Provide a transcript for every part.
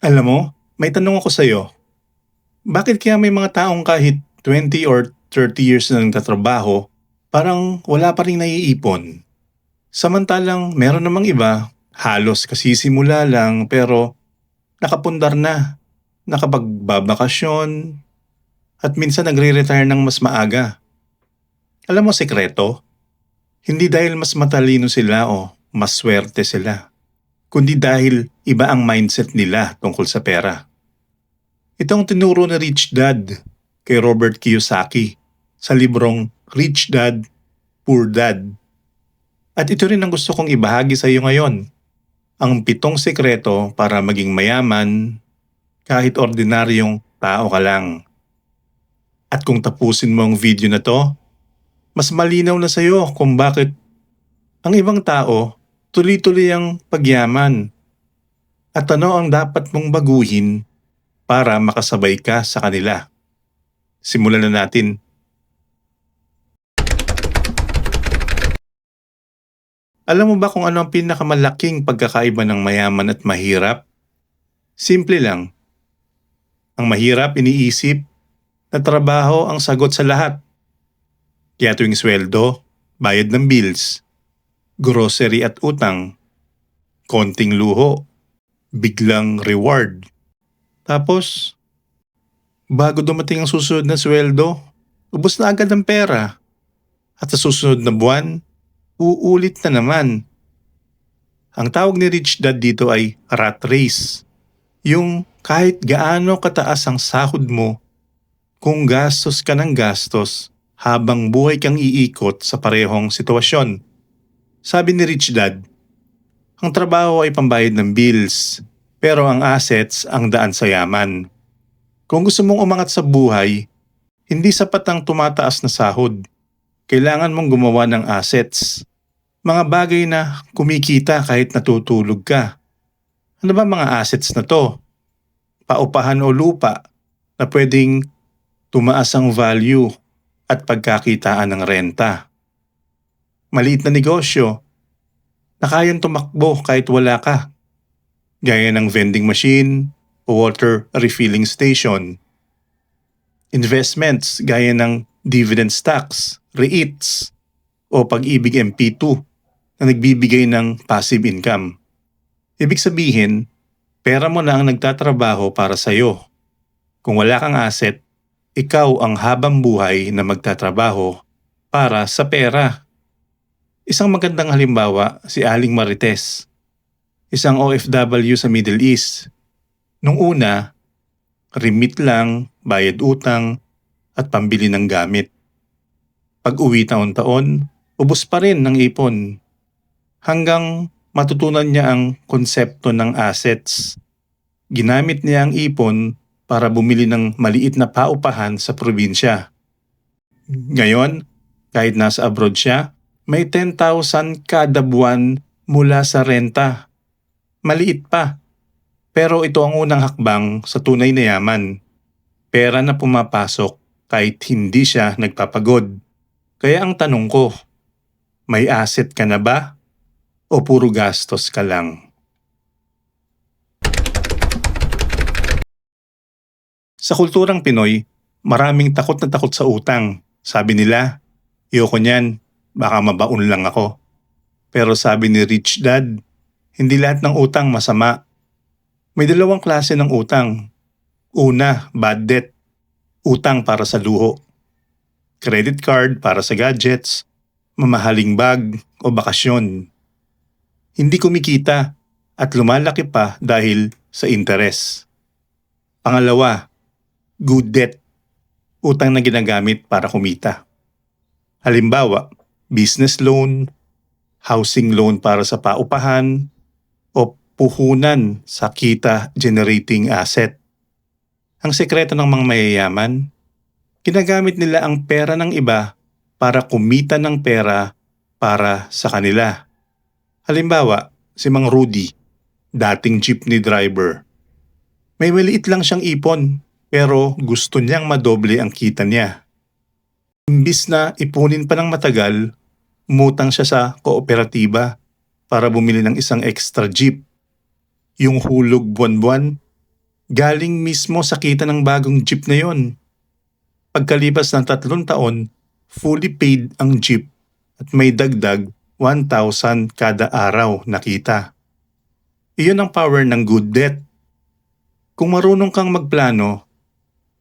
Alam mo, may tanong ako sa'yo. Bakit kaya may mga taong kahit 20 or 30 years na nagtatrabaho, parang wala pa rin naiipon? Samantalang meron namang iba, halos kasisimula lang pero nakapundar na, nakapagbabakasyon, at minsan nagre-retire ng mas maaga. Alam mo sekreto? Hindi dahil mas matalino sila o mas swerte sila, kundi dahil iba ang mindset nila tungkol sa pera. Ito ang tinuro ni Rich Dad kay Robert Kiyosaki sa librong Rich Dad, Poor Dad. At ito rin ang gusto kong ibahagi sa iyo ngayon. Ang pitong sekreto para maging mayaman kahit ordinaryong tao ka lang. At kung tapusin mo ang video na to, mas malinaw na sa iyo kung bakit ang ibang tao tuloy-tuloy ang pagyaman. At ano ang dapat mong baguhin para makasabay ka sa kanila. Simulan na natin. Alam mo ba kung ano ang pinakamalaking pagkakaiba ng mayaman at mahirap? Simple lang. Ang mahirap iniisip na trabaho ang sagot sa lahat. Kaya tuwing sweldo, bayad ng bills, grocery at utang, konting luho, biglang reward. Tapos, bago dumating ang susunod na sweldo, ubos na agad ang pera. At sa susunod na buwan, uulit na naman. Ang tawag ni Rich Dad dito ay rat race. Yung kahit gaano kataas ang sahod mo, kung gastos ka ng gastos habang buhay kang iikot sa parehong sitwasyon. Sabi ni Rich Dad, ang trabaho ay pambayad ng bills, pero ang assets ang daan sa yaman. Kung gusto mong umangat sa buhay, hindi sapat ang tumataas na sahod. Kailangan mong gumawa ng assets. Mga bagay na kumikita kahit natutulog ka. Ano ba mga assets na to? Paupahan o lupa na pwedeng tumaas ang value at pagkakitaan ng renta. Maliit na negosyo na kayang tumakbo kahit wala ka. Gaya ng vending machine o water refilling station. Investments gaya ng dividend stocks, REITs, o pag-ibig MP2 na nagbibigay ng passive income. Ibig sabihin, pera mo na ang nagtatrabaho para sa'yo. Kung wala kang asset, ikaw ang habang buhay na magtatrabaho para sa pera. Isang magandang halimbawa si Aling Marites, isang OFW sa Middle East. Nung una, remit lang, bayad utang, at pambili ng gamit. Pag uwi taon-taon, ubos pa rin ng ipon. Hanggang matutunan niya ang konsepto ng assets. Ginamit niya ang ipon para bumili ng maliit na paupahan sa probinsya. Ngayon, kahit nasa abroad siya, may 10,000 kada buwan mula sa renta. Maliit pa. Pero ito ang unang hakbang sa tunay na yaman. Pera na pumapasok kahit hindi siya nagpapagod. Kaya ang tanong ko, may asset ka na ba? O puro gastos ka lang? Sa kulturang Pinoy, maraming takot na takot sa utang. Sabi nila, Iyoko niyan, baka mabaon lang ako. Pero sabi ni Rich Dad, hindi lahat ng utang masama. May dalawang klase ng utang. Una, bad debt. Utang para sa luho. Credit card para sa gadgets, mamahaling bag o bakasyon. Hindi kumikita at lumalaki pa dahil sa interes. Pangalawa, good debt. Utang na ginagamit para kumita. Halimbawa, business loan, housing loan para sa paupahan, o puhunan sa kita generating asset. Ang sekreto ng mga mayayaman, ginagamit nila ang pera ng iba para kumita ng pera para sa kanila. Halimbawa, si Mang Rudy, dating jeepney driver. May maliit lang siyang ipon pero gusto niyang madoble ang kita niya. Imbis na ipunin pa ng matagal, umutang siya sa kooperatiba para bumili ng isang extra jeep. Yung hulog buwan-buwan, galing mismo sa kita ng bagong jeep na yon. Pagkalipas ng tatlong taon, fully paid ang jeep at may dagdag 1,000 kada araw na kita. Iyon ang power ng good debt. Kung marunong kang magplano,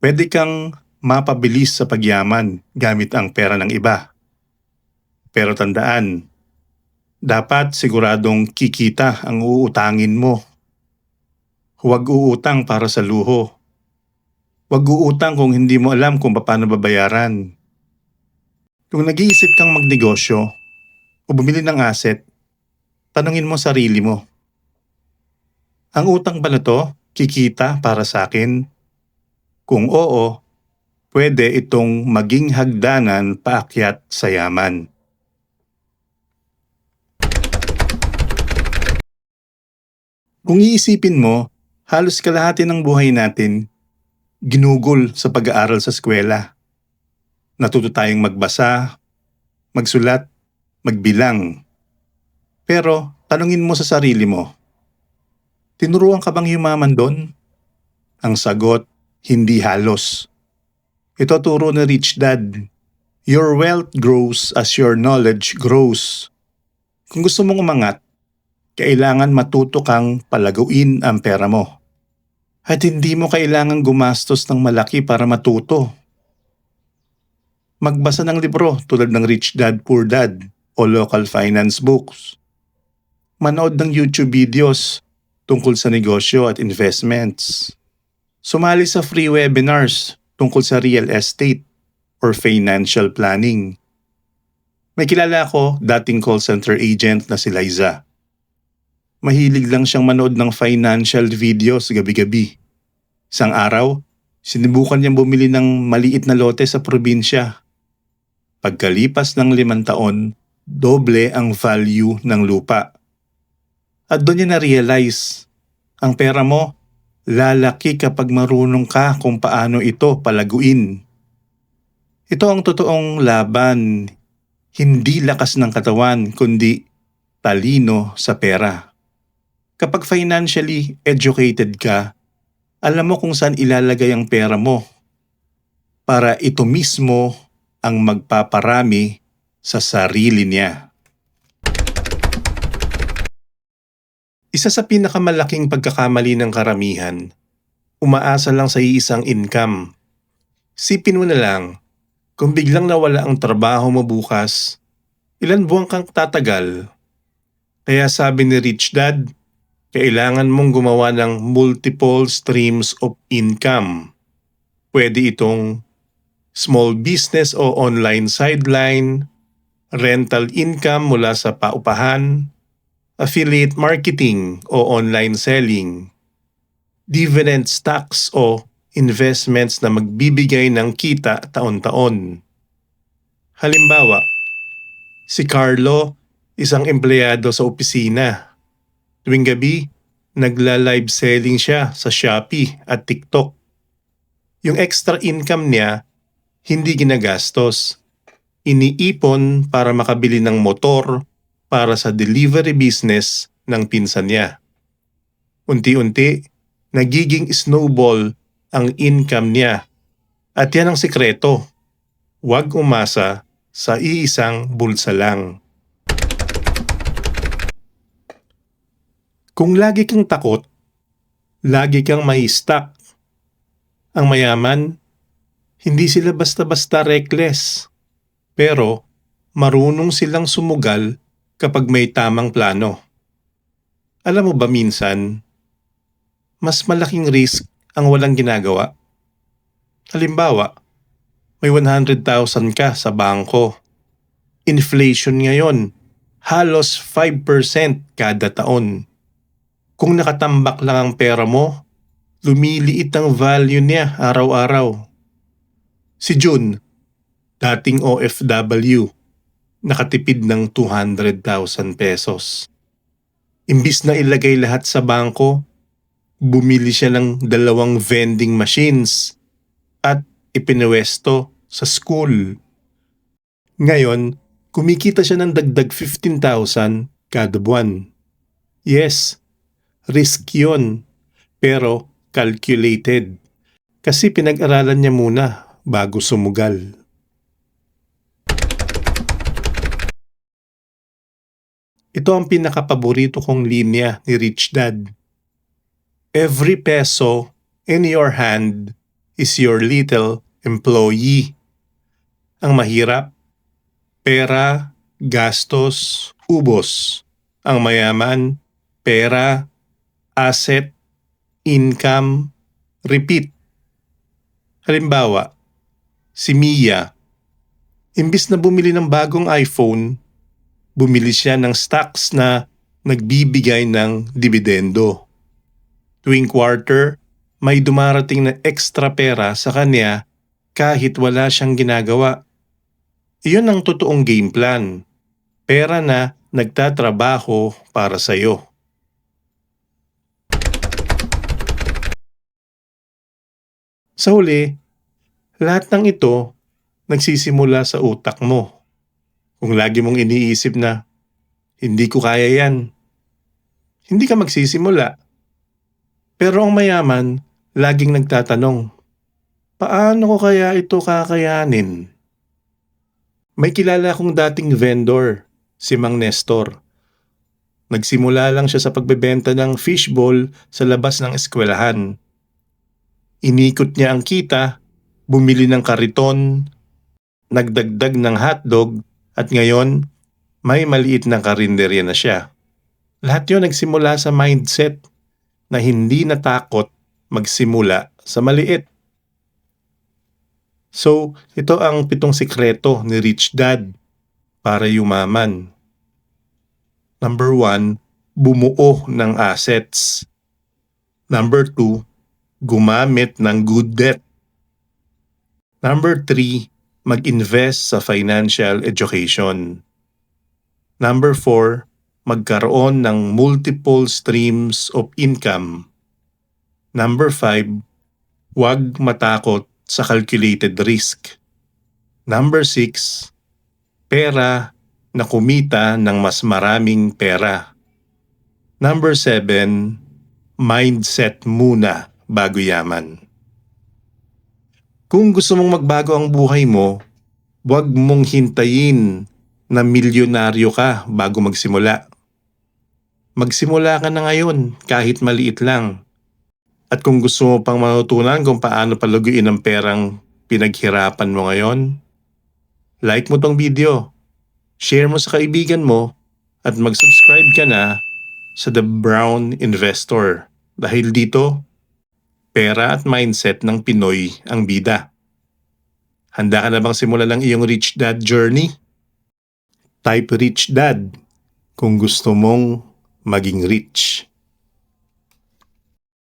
pwede kang mapabilis sa pagyaman gamit ang pera ng iba. Pero tandaan, dapat siguradong kikita ang uutangin mo. Huwag uutang para sa luho. Huwag uutang kung hindi mo alam kung paano babayaran. Kung nag-iisip kang magnegosyo o bumili ng asset, tanungin mo sarili mo. Ang utang ba na to kikita para sa akin? Kung oo, pwede itong maging hagdanan paakyat sa yaman. Kung iisipin mo, halos kalahati ng buhay natin ginugol sa pag-aaral sa eskwela. Natuto tayong magbasa, magsulat, magbilang. Pero tanungin mo sa sarili mo, tinuruan ka bang yumaman doon? Ang sagot, hindi halos. Ito turo ni Rich Dad. Your wealth grows as your knowledge grows. Kung gusto mong umangat, kailangan matuto kang palaguin ang pera mo. At hindi mo kailangan gumastos ng malaki para matuto. Magbasa ng libro tulad ng Rich Dad Poor Dad o local finance books. Manood ng YouTube videos tungkol sa negosyo at investments. Sumali sa free webinars tungkol sa real estate or financial planning. May kilala ako, dating call center agent na si Liza. Mahilig lang siyang manood ng financial videos gabi-gabi. Isang araw, sinubukan niyang bumili ng maliit na lote sa probinsya. Pagkalipas ng limang taon, doble ang value ng lupa. At doon niya na-realize, ang pera mo, lalaki kapag marunong ka kung paano ito palaguin. Ito ang totoong laban, hindi lakas ng katawan kundi talino sa pera. Kapag financially educated ka, alam mo kung saan ilalagay ang pera mo para ito mismo ang magpaparami sa sarili niya. Isa sa pinakamalaking pagkakamali ng karamihan, umaasa lang sa iisang income. Sipin mo na lang, kung biglang nawala ang trabaho mo bukas, ilan buwan kang tatagal? Kaya sabi ni Rich Dad, kailangan mong gumawa ng multiple streams of income. Pwede itong small business o online sideline, rental income mula sa paupahan, affiliate marketing o online selling, dividend stocks o investments na magbibigay ng kita taon-taon. Halimbawa, si Carlo, isang empleyado sa opisina. Tuwing gabi, nagla-live selling siya sa Shopee at TikTok. Yung extra income niya, hindi ginagastos. Iniipon para makabili ng motor para sa delivery business ng pinsan niya. Unti-unti, nagiging snowball ang income niya. At yan ang sikreto. Huwag umasa sa iisang bulsa lang. Kung lagi kang takot, lagi kang may stuck. Ang mayaman, hindi sila basta-basta reckless. Pero marunong silang sumugal kapag may tamang plano. Alam mo ba minsan, mas malaking risk ang walang ginagawa? Halimbawa, may 100,000 ka sa bangko. Inflation ngayon, halos 5% kada taon. Kung nakatambak lang ang pera mo, lumiliit ang value niya araw-araw. Si June, dating OFW, nakatipid ng 200,000 pesos. Imbis na ilagay lahat sa bangko, bumili siya ng dalawang vending machines at ipinwesto sa school. Ngayon, kumikita siya ng dagdag 15,000 kada buwan. Yes, risk yun. Pero calculated. Kasi pinag-aralan niya muna bago sumugal. Ito ang pinakapaborito kong linya ni Rich Dad. Every peso in your hand is your little employee. Ang mahirap, pera, gastos, ubos. Ang mayaman, pera, asset, income, repeat. Halimbawa, si Mia, imbis na bumili ng bagong iPhone, bumili siya ng stocks na nagbibigay ng dividendo. Tuwing quarter, may dumarating na extra pera sa kanya kahit wala siyang ginagawa. Iyon ang totoong game plan. Pera na nagtatrabaho para sa'yo. Sa huli, lahat ng ito nagsisimula sa utak mo. Kung lagi mong iniisip na, hindi ko kaya yan, hindi ka magsisimula. Pero ang mayaman, laging nagtatanong, paano ko kaya ito kakayanin? May kilala akong dating vendor, si Mang Nestor. Nagsimula lang siya sa pagbebenta ng fishball sa labas ng eskwelahan. Inikot niya ang kita, bumili ng kariton, nagdagdag ng hotdog at ngayon may maliit na karinderya na siya. Lahat yon nagsimula sa mindset na hindi natakot magsimula sa maliit. So, ito ang pitong sikreto ni Rich Dad para yumaman. Number one, bumuo ng assets. Number two, gumamit ng good debt. Number three, mag-invest sa financial education. Number four, magkaroon ng multiple streams of income. Number five, huwag matakot sa calculated risk. Number six, pera na kumita ng mas maraming pera. Number seven, mindset muna bago yaman. Kung gusto mong magbago ang buhay mo, huwag mong hintayin na milyonaryo ka bago magsimula. Magsimula ka na ngayon kahit maliit lang. At kung gusto mo pang matutunan kung paano paluguin ang perang pinaghirapan mo ngayon, like mo tong video, share mo sa kaibigan mo, at mag-subscribe ka na sa The Brown Investor. Dahil dito, pera at mindset ng Pinoy ang bida. Handa ka na bang simulan ang iyong Rich Dad journey? Type Rich Dad kung gusto mong maging rich.